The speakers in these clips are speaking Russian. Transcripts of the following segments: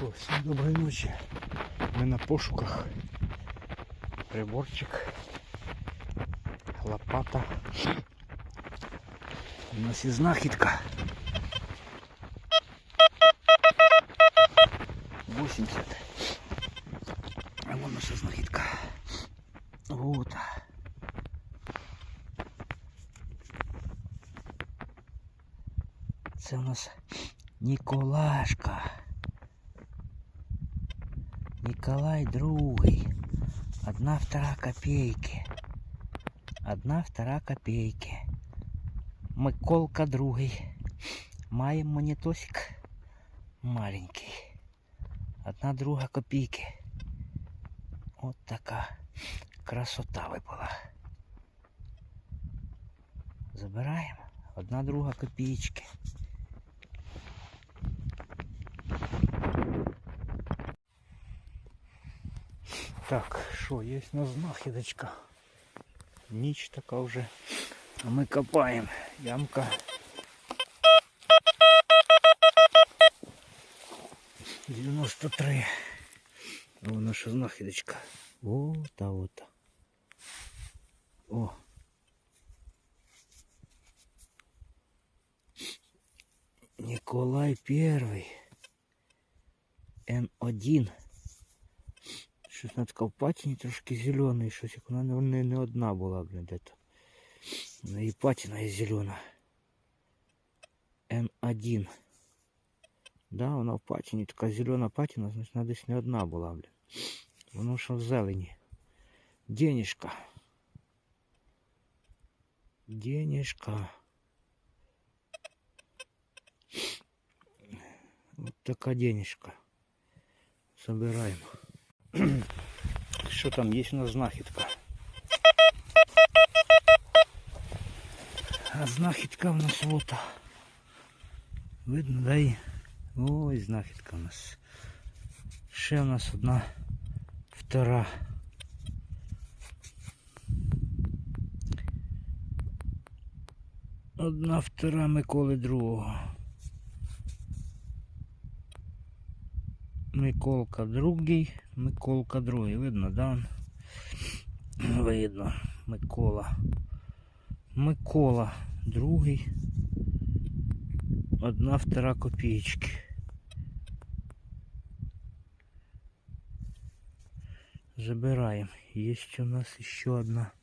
що, всім доброї ночі. Ми на пошуках. Приборчик. Лопата. У нас є знахідка. 80. А вон наша знахідка. Вот. Це у нас Ніколашка. Николай Другий. Одна втора копейки. Одна втора копейки. Миколка Другий. Маємо монетосик маленький. Одна друга копійки. От така красота випала. Забираємо. Одна друга копійки. Так, що, є у нас знахідочка. Ніч така вже. А ми копаємо. Ямка. Дев'яносто три. О, наша знахідочка. О, та от. О. Николай Первый. Н1. Щось на Ткалпатіні трошки зелений, щось як вона не, не одна була, блін, де-то. На і патіна є зелена. Н1. Да, вона в патіні, така зелена патіна, значить вона десь не одна була, блін. Воно що в зелені. Денежка. Денежка. Вот така денежка. Собираємо. Що там є у нас знахідка? А знахідка в нас вот. Видно, да? Ой, знахідка у нас. Ще у нас одна втора. Одна втора Миколи другого. Миколка другий, Миколка другий. Видно, да? Видно. Микола. Микола другий. Одна втора копеечки. Забираем. Есть у нас еще одна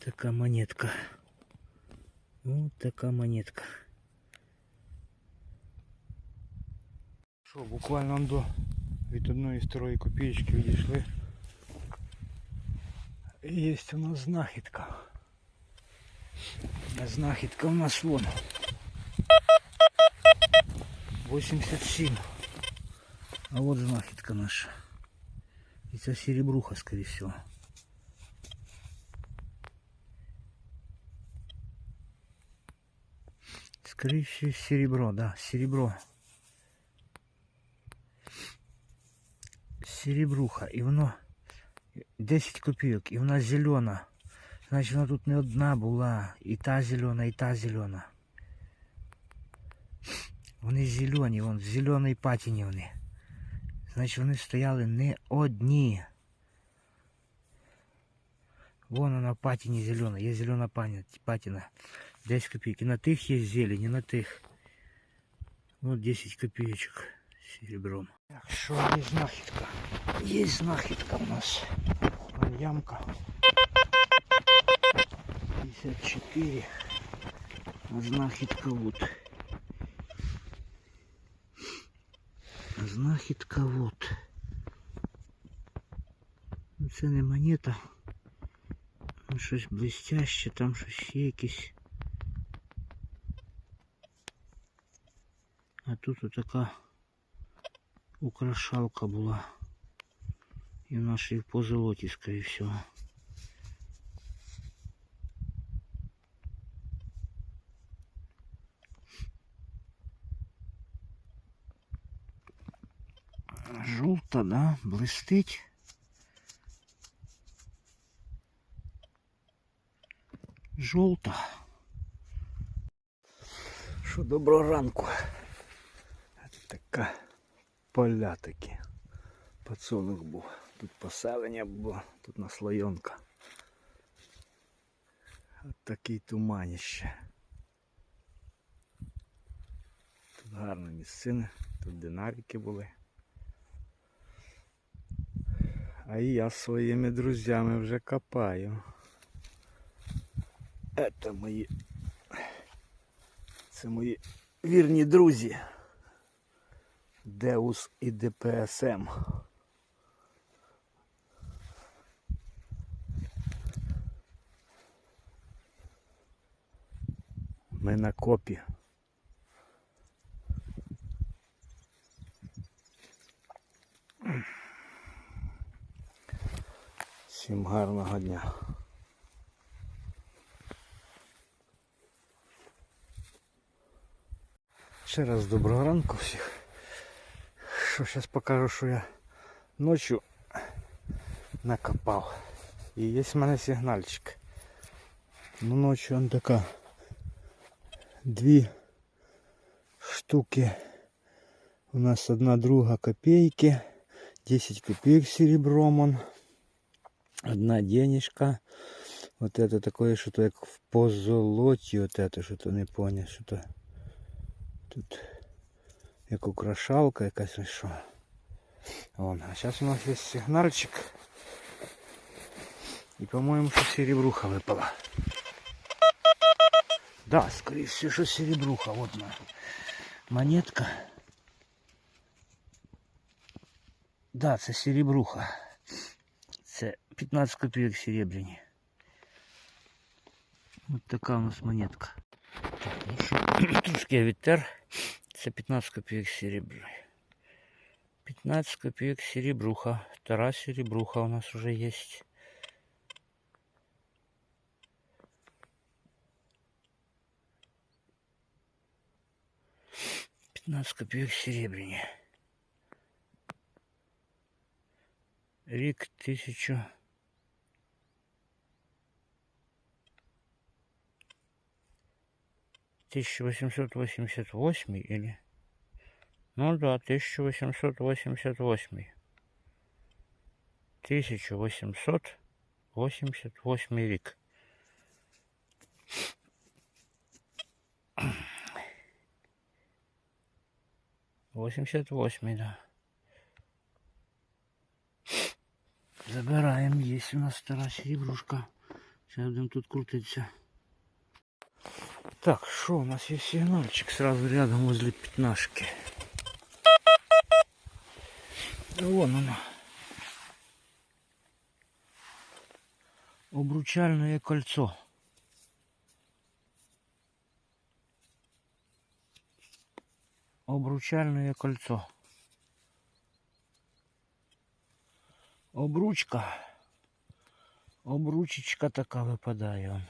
такая монетка. Вот такая монетка. Що, буквально до від одної з второї копеечки відійшли. І Є у нас знахідка. А Знахідка у нас вон. 87. А вот знахідка наша. І це серебруха, скорее всего. Скорее всего, серебро, да, серебро. Серебруха. І воно 10 копійок, і вона зелена. Значить вона тут не одна була. І та зелена, і та зелена. Вони зелені, вон в зеленій патіні вони. Значить вони стояли не одні. Вон вона патіні зелена, є зелена пані- патіна. 10 копійок. І на тих є зелень, і на тих. Вот 10 копеечек серебром. Так, що є знахідка? Є знахідка у нас. Вон Ямка. 54. А Знахідка вот. Знахідка вот. Ну, Це не монета. Ну, щось блестяще, там щось є якісь. А тут отака украшалка була. І в нашій по золоті, скорее всего. Жовта, да, блистить. Жовта. Що доброго ранку. Тут така поля такі. Пацунок був. Тут поселення було, тут наслойонка. От такий туманіще. Тут гарна місцина, тут динарики були. А я своїми друзями вже копаю. Це мої. Це мої вірні друзі. Деус і ДПСМ. Ми на копі. Всім гарного дня. Ще раз доброго ранку всіх. Що зараз покажу, що я ночі накопав. І є в мене сигнальчик. Ну ночі он така. Дві штуки. У нас одна друга копейки. 10 копеек серебром он. Одна денежка. Вот это такое что-то як в позолоті. Вот это что-то не понял. Что-то тут як украшалка якась що. Вон. А сейчас у нас есть сигнальчик. И по-моему, что серебруха выпала. Да, скорее всего, что серебруха. Вот она. Монетка. Да, це серебруха. Це 15 копійок серебряні. Ось така у нас монетка. Так, ну що, трошки я відтер. Це 15 копійок серебра. 15 копійок серебруха. Втора серебруха у нас уже есть. Пятнадцать копеек серебряне. Рик тысячу. Тысяча восемьсот восемьдесят восемь или... Ну да, тысяча восемьсот восемьдесят восемь. Тысяча восемьсот восемьдесят восемь рик. Восемьдесят восемь, да. Забираем. Есть у нас вторая серебрушка. Сейчас будем тут крутиться. Так, что у нас есть сигнальчик сразу рядом возле пятнашки. Вон оно. Обручальное кольцо. Обручальное кольцо. Обручка. Обручечка така випадає. он.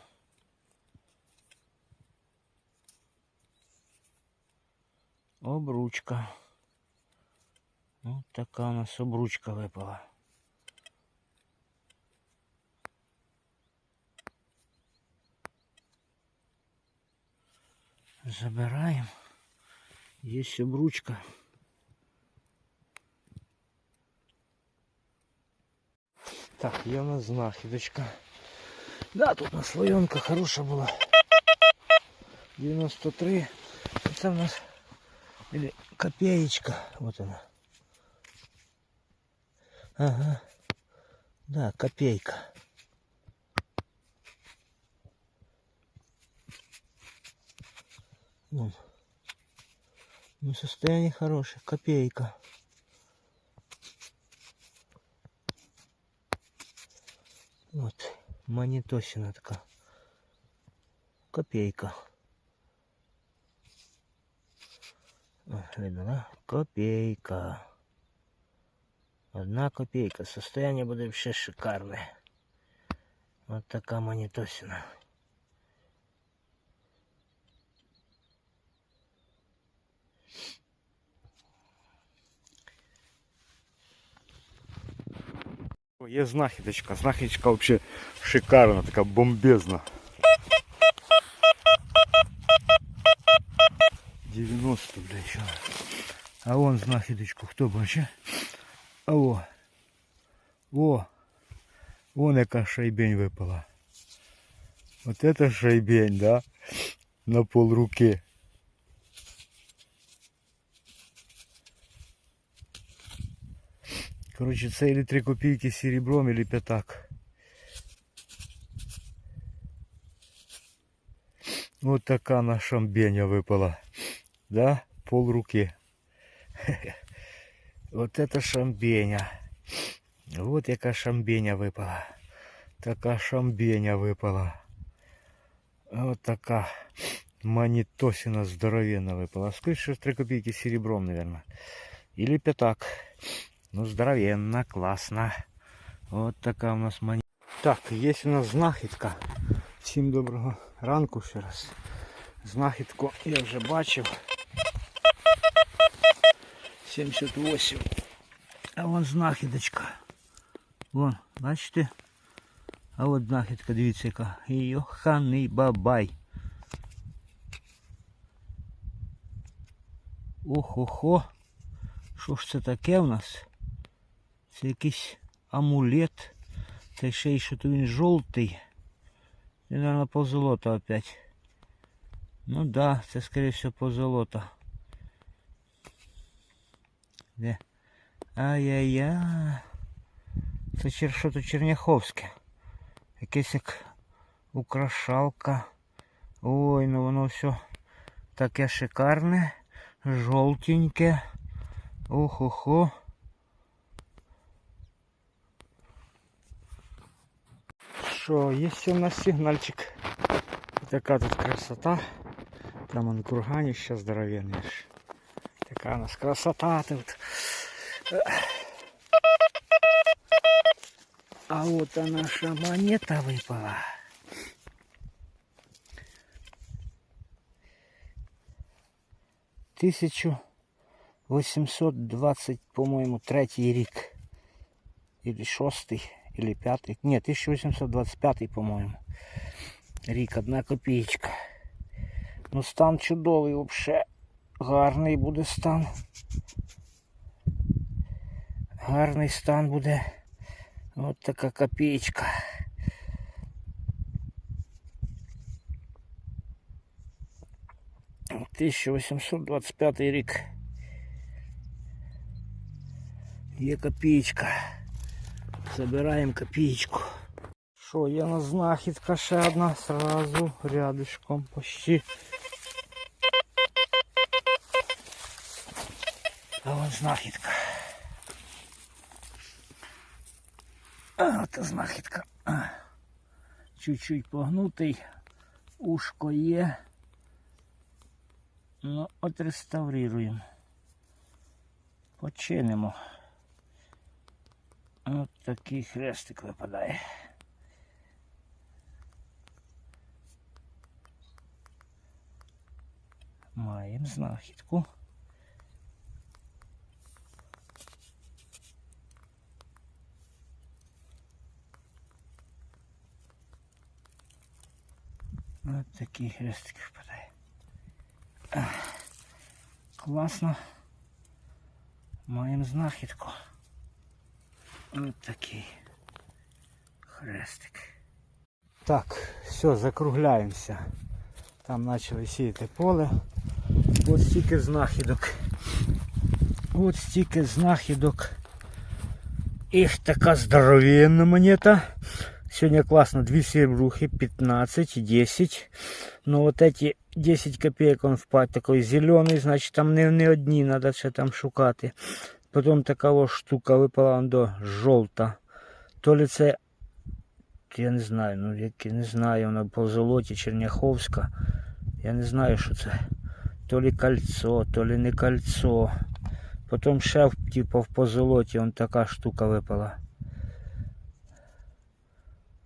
Обручка. Ось така у нас обручка випала. Забираємо. Є обручка. Так, є у нас знахідочка. Да, тут наслоєнка хороша була. 93. Це у нас или копеечка. Вот она. Ага. Да, копейка. Вон. Ну, состояние хорошее. Копейка. Вот. Монетосина такая. Копейка. Видно, да? Копейка. Одна копейка. Состояние буде ще шикарне. Вот така монетосина. Є знахідочка. Знахідочка взагалі шикарна, така бомбезна. 90, бля, еще. А вон знахідочку, хто бачить? А о. О. Вон яка шайбень випала. Вот это шайбень, да? На пол руки. Короче, це или 3 копійки серебром, или п'ятак. Вот така на шамбеня випала. Да? Пол руки. Вот это шамбеня. Вот яка шамбеня випала. Така шамбеня випала. Вот така манітосина здоровенна випала. Скажи, що 3 копійки серебром, наверное. Или пятак. Ну, здоровенна, класна. Вот така у нас мані. Так, є у нас знахідка. Всім доброго ранку ще раз. Знахідку я вже бачив. 78. А вон знахідочка. Вон, бачите? А от знахідка, дивіться яка. Йоханий бабай. Ох-охо. Що ж це таке у нас? Це якийсь амулет. Та ще й що то він жовтий. Це, мабуть, позолота опять. Ну да, це скорее всего позолота. Де? Ай-яй-яй. Це чер, що то Черняховське. Якесь як украшалка. Ой, ну воно все таке шикарне, жовтеньке. Ох-охо. Що, є у нас сигнальчик. Така тут красота. Там он курганище здоровенное. ж. Така у нас красота тут. А вот она наша монета выпала. Тисячу 820, по-моему, третий рік. Или шостий, или п'ятий. Ні, 1825, по-моєму. Рік, одна копієчка. Ну стан чудовий взагалі. Гарний буде стан. Гарний стан буде. От така копієчка. Тисяча 1825 рік. Є копієчка. Забираємо копієчку. Що, є на знахідка ще одна сразу рядышком почти. А вон знахідка. А, от знахідка. Чуть-чуть погнутий. Ушко є. Ну, от реставрируємо. Починимо. От такий хрестик випадає. Маємо знахідку. Ось такий хрестик впадає. Ах, Класно. Маємо знахідку. Ось такий хрестик. Так, все, закругляємося. Там почали сіяти поле. Ось стільки знахідок. Ось стільки знахідок. Їх така здоровенна монета. Сегодня классно. Две серебрухи, 15 и 10. Но вот эти 10 копеек он впад такой зеленый, значит там не, не одні, надо ще там шукати. Потім така штука випала до жовта. То ли це, я не знаю, ну як я не знаю, вона по золоті Черняховська. Я не знаю, що це. То ли кольцо, то ли не кольцо. Потім ще типу в позолоті он така штука випала.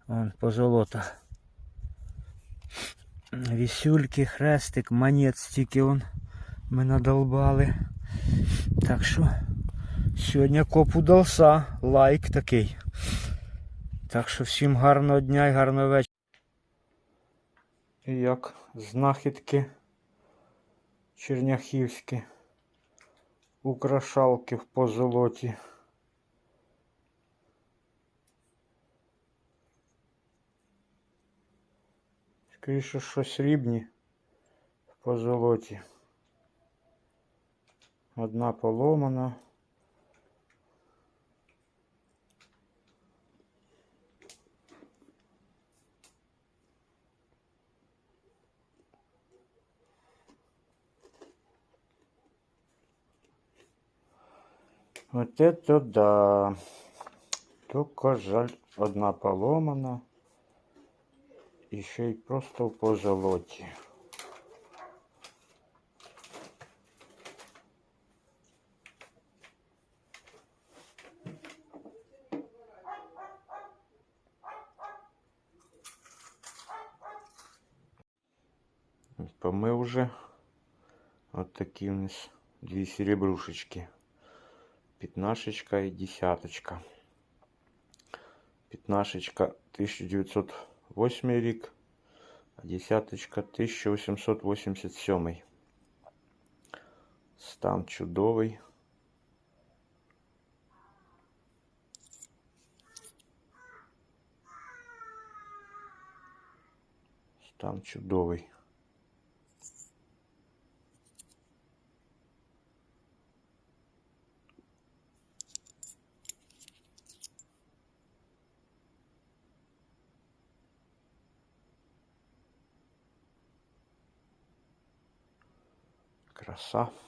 Вон позолота. Вісюльки, хрестик, монет стільки он ми надолбали. Так що сьогодні коп удався. Лайк такий. Так що всім гарного дня і гарного вечора. І як знахідки черняхівські. украшалки в позолоті. Скоріше, що срібні в позолоті. Одна поломана. Вот это да. Только жаль, одна поломана. І ще й просто в позолоті. Помив вже. От такі у нас дві серебрушечки. Пятнашечка и десяточка. Пятнашечка 1908 рік, а десяточка 1887. Стан чудовий. Стан чудовий. kanssa.